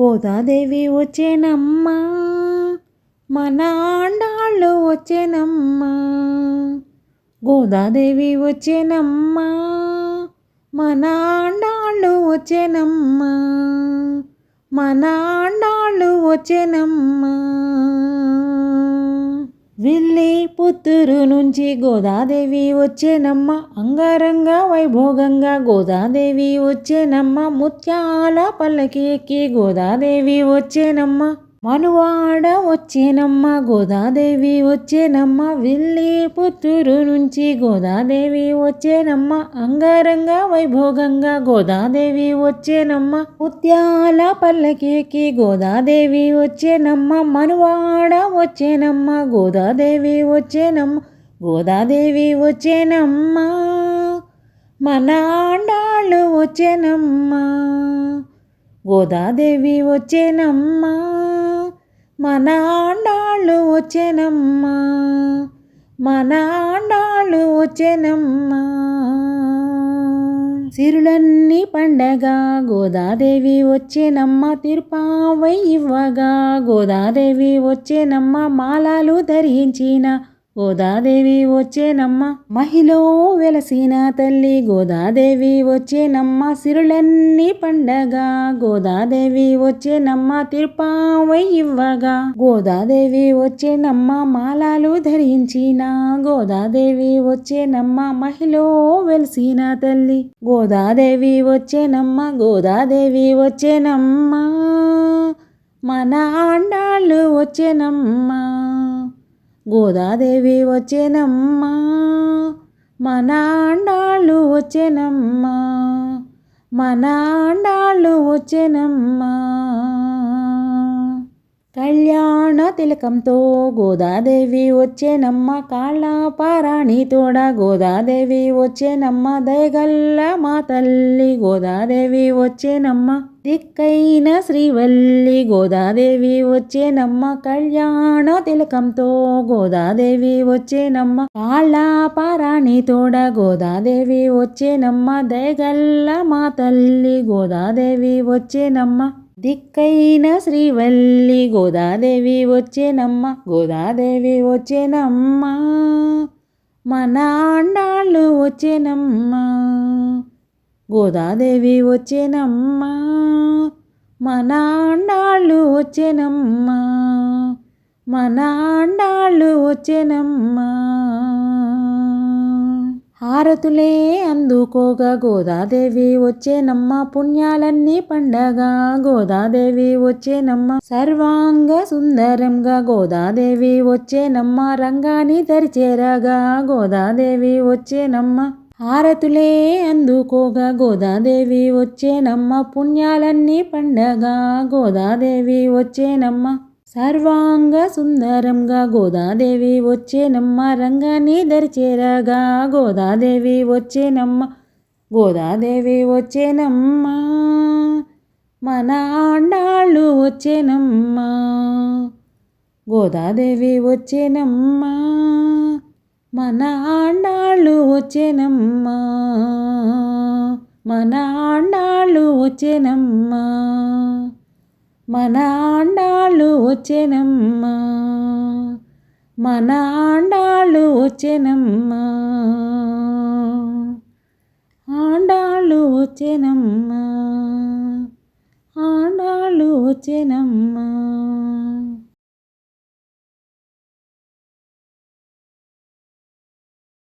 గోదాదేవి వచ్చేనమ్మా మన ఆండాళ్ళు వచ్చేనమ్మా. గోదాదేవి వచ్చేనమ్మా మన ఆండాళ్ళు వచ్చేనమ్మా మన ఆండాళ్ళు వచ్చేనమ్మా. విల్లి పుత్తూరు నుంచి గోదాదేవి వచ్చేనమ్మ. అంగరంగ వైభోగంగా గోదాదేవి వచ్చేనమ్మ. ముత్యాల పల్లకి ఎక్కి గోదాదేవి వచ్చేనమ్మ. మనువాడ వచ్చేనమ్మ గోదాదేవి వచ్చేనమ్మ వెళ్ళి పుత్తూరు నుంచి గోదాదేవి వచ్చేనమ్మ అంగరంగ వైభోగంగా గోదాదేవి వచ్చేనమ్మ ముత్యాల పల్లకేకి గోదాదేవి వచ్చేనమ్మ మనువాడ వచ్చేనమ్మ గోదాదేవి వచ్చేనమ్మ గోదాదేవి వచ్చేనమ్మ మన ఆండాళ్ళు వచ్చేనమ్మ గోదాదేవి వచ్చేనమ్మా. మన ఆండాళ్ళు వచ్చేనమ్మా. మన ఆండాళ్ళు వచ్చేనమ్మా. సిరులన్నీ పండగ గోదాదేవి వచ్చేనమ్మ. తిరుపావై ఇవ్వగా గోదాదేవి వచ్చేనమ్మ. మాలాలు ధరించిన గోదాదేవి వచ్చేనమ్మ మహిళ వెలసిన తల్లి. గోదాదేవి వచ్చేనమ్మ సిరులన్నీ పండగ. గోదాదేవి వచ్చేనమ్మ తిరుపావై ఇవ్వగా. గోదాదేవి వచ్చేనమ్మ మాలాలు ధరించిన. గోదాదేవి వచ్చేనమ్మ మహిళ వెలసిన తల్లి. గోదాదేవి వచ్చేనమ్మ గోదాదేవి వచ్చేనమ్మ. మన ఆండాళ్ళు వచ్చేనమ్మా. గోదాదేవి వచ్చేనమ్మా మనాండాళ్ళు వచ్చేనమ్మా మనాండాళ్ళు వచ్చేనమ్మా. కళ్యాణ తిలకంతో గోదాదేవి వచ్చేనమ్మ కాళ్ళ పారాణి తోడ గోదాదేవి వచ్చేనమ్మ దయగల్ల మా తల్లి. గోదాదేవి వచ్చేనమ్మ దిక్కైన శ్రీవల్లి. గోదాదేవి వచ్చేనమ్మ కళ్యాణ తిలకంతో గోదాదేవి వచ్చేనమ్మ కాళ్ళ పారాణి తోడ గోదాదేవి వచ్చేనమ్మ దయగల్ల మా తల్లి. గోదాదేవి వచ్చేనమ్మ దిక్కైన శ్రీవల్లి గోదాదేవి వచ్చేనమ్మ గోదాదేవి వచ్చేనమ్మ. మన ఆండాళ్ళు వచ్చేనమ్మ. గోదాదేవి వచ్చేనమ్మ. మన ఆండాళ్ళు వచ్చేనమ్మ. మన ఆండాళ్ళు వచ్చేనమ్మ. హారతులే అందుకోగా గోదాదేవి వచ్చేనమ్మ పుణ్యాలన్నీ పండగ గోదాదేవి వచ్చేనమ్మ. సర్వాంగ సుందరంగా గోదాదేవి వచ్చేనమ్మ రంగాని తరిచేరగా గోదాదేవి వచ్చేనమ్మ. హారతులే అందుకోగా గోదాదేవి వచ్చేనమ్మ పుణ్యాలన్నీ పండగ గోదాదేవి వచ్చేనమ్మ. సర్వాంగ సుందరంగా గోదాదేవి వచ్చేనమ్మ రంగాన్ని దరిచేరగా గోదాదేవి వచ్చేనమ్మ గోదాదేవి వచ్చేనమ్మ మన ఆండాళ్ళు వచ్చేనమ్మ గోదాదేవి వచ్చేనమ్మ మన ఆండాళ్ళు వచ్చేనమ్మ మన ఆండాళ్ళు వచ్చేనమ్మ మన ఆండాళ్ళు వచ్చేనమ్మా. మన ఆండాళ్ళు వచ్చేనమ్మా. ఆండాళ్ళు వచ్చేనమ్మా. ఆండాళ్ళు వచ్చేనమ్మా.